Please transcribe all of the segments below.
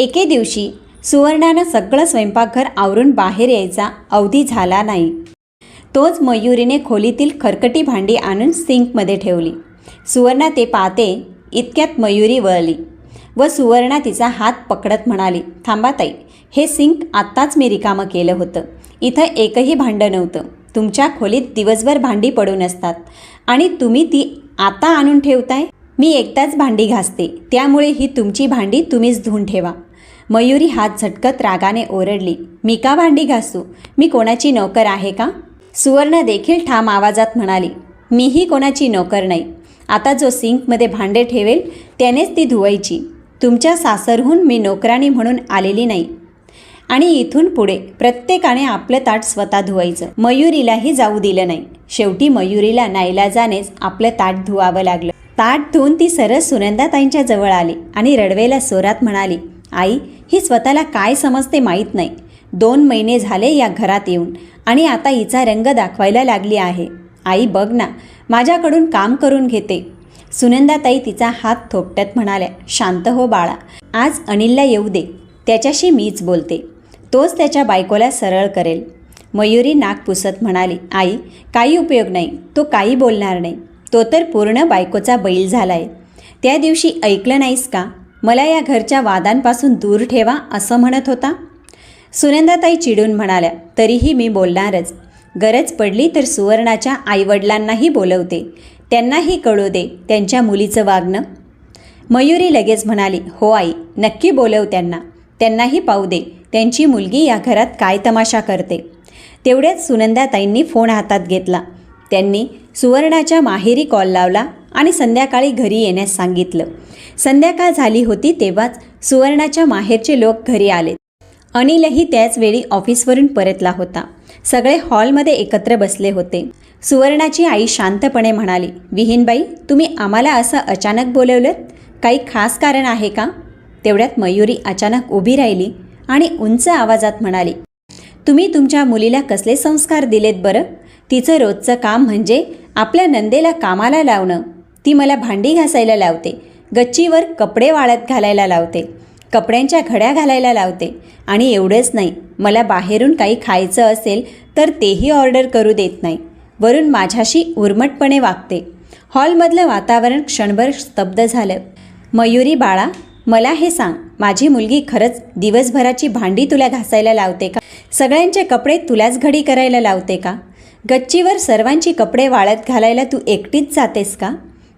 एके दिवशी सुवर्णानं सगळं स्वयंपाकघर आवरून बाहेर यायचा अवधी झाला नाही. तोच मयुरीने खोलीतील खरकटी भांडी आणून सिंकमध्ये ठेवली. सुवर्णा ते पाहते इतक्यात मयुरी वळली व सुवर्णा तिचा हात पकडत म्हणाली थांबा ताई हे सिंक आत्ताच मी रिकामं केलं होतं. इथं एकही भांडं नव्हतं. तुमच्या खोलीत दिवसभर भांडी पडून असतात. आणि तुम्ही ती आता आणून ठेवताय? मी एकदाच भांडी घासते. त्यामुळे ही तुमची भांडी तुम्हीच धुवून ठेवा. मयुरी हात झटकत रागाने ओरडली मी का भांडी घासू? मी कोणाची नोकर आहे का? सुवर्ण देखील ठाम आवाजात म्हणाली मीही कोणाची नोकर नाही. आता जो सिंकमध्ये भांडे ठेवेल त्यानेच ती धुवायची. तुमच्या सासरहून मी नोकराणी म्हणून आलेली नाही. आणि इथून पुढे प्रत्येकाने आपलं ताट स्वतः धुवायचं. मयुरीलाही जाऊ दिलं नाही. शेवटी मयुरीला नाईलाजानेच आपलं ताट धुवावं लागलं. ताट धुवून ती सरस सुनंदाताईंच्या जवळ आली आणि रडवेला स्वरात म्हणाली आई ही स्वतःला काय समजते माहीत नाही. दोन महिने झाले या घरात येऊन आणि आता हिचा रंग दाखवायला लागली आहे. आई बघ ना माझ्याकडून काम करून घेते. सुनंदाताई तिचा हात थोपटत म्हणाल्या शांत हो बाळा आज अनिलला येऊ दे. त्याच्याशी मीच बोलते. तोच त्याच्या बायकोला सरळ करेल. मयुरी नाक पुसत म्हणाली आई काही उपयोग नाही. तो काही बोलणार नाही. तो तर पूर्ण बायकोचा बैल झाला आहे त्या दिवशी ऐकलं नाहीस का? मला या घरच्या वादांपासून दूर ठेवा असं म्हणत होता. सुनंदाताई चिडून म्हणाल्या तरीही मी बोलणारच. गरज पडली तर सुवर्णाच्या आईवडिलांनाही बोलवते. त्यांनाही कळू दे त्यांच्या मुलीचं वागणं. मयुरी लगेच म्हणाली हो आई नक्की बोलव त्यांना. त्यांनाही पाहू दे त्यांची मुलगी या घरात काय तमाशा करते. तेवढ्याच सुनंदाताईंनी फोन हातात घेतला. त्यांनी सुवर्णाच्या माहेरी कॉल लावला आणि संध्याकाळी घरी येण्यास सांगितलं. संध्याकाळ झाली होती तेव्हाच सुवर्णाच्या माहेरचे लोक घरी आले. अनिलही त्याचवेळी ऑफिसवरून परतला होता. सगळे हॉलमध्ये एकत्र बसले होते. सुवर्णाची आई शांतपणे म्हणाली विहीनबाई तुम्ही आम्हाला असं अचानक बोलवलं काही खास कारण आहे का? तेवढ्यात मयुरी अचानक उभी राहिली आणि उंच आवाजात म्हणाली तुम्ही तुमच्या मुलीला कसले संस्कार दिलेत बरं? तिचं रोजचं काम म्हणजे आपल्या नंदेला कामाला लावणं. ती मला भांडी घासायला लावते गच्चीवर कपडे वाळत घालायला लावते कपड्यांच्या घड्या घालायला लावते. आणि एवढंच नाही मला बाहेरून काही खायचं असेल तर तेही ऑर्डर करू देत नाही. वरून माझ्याशी उर्मटपणे वागते. हॉलमधलं वातावरण क्षणभर स्तब्ध झालं. मयुरी बाळा मला हे सांग माझी मुलगी खरंच दिवसभराची भांडी तुला घासायला लावते का? सगळ्यांचे कपडे तुलाच घडी करायला लावते का? गच्चीवर सर्वांची कपडे वाळत घालायला तू एकटीच जातेस का?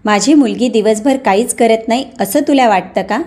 माझी मुलगी दिवसभर काहीच करत नाही असं तुला वाटतं का?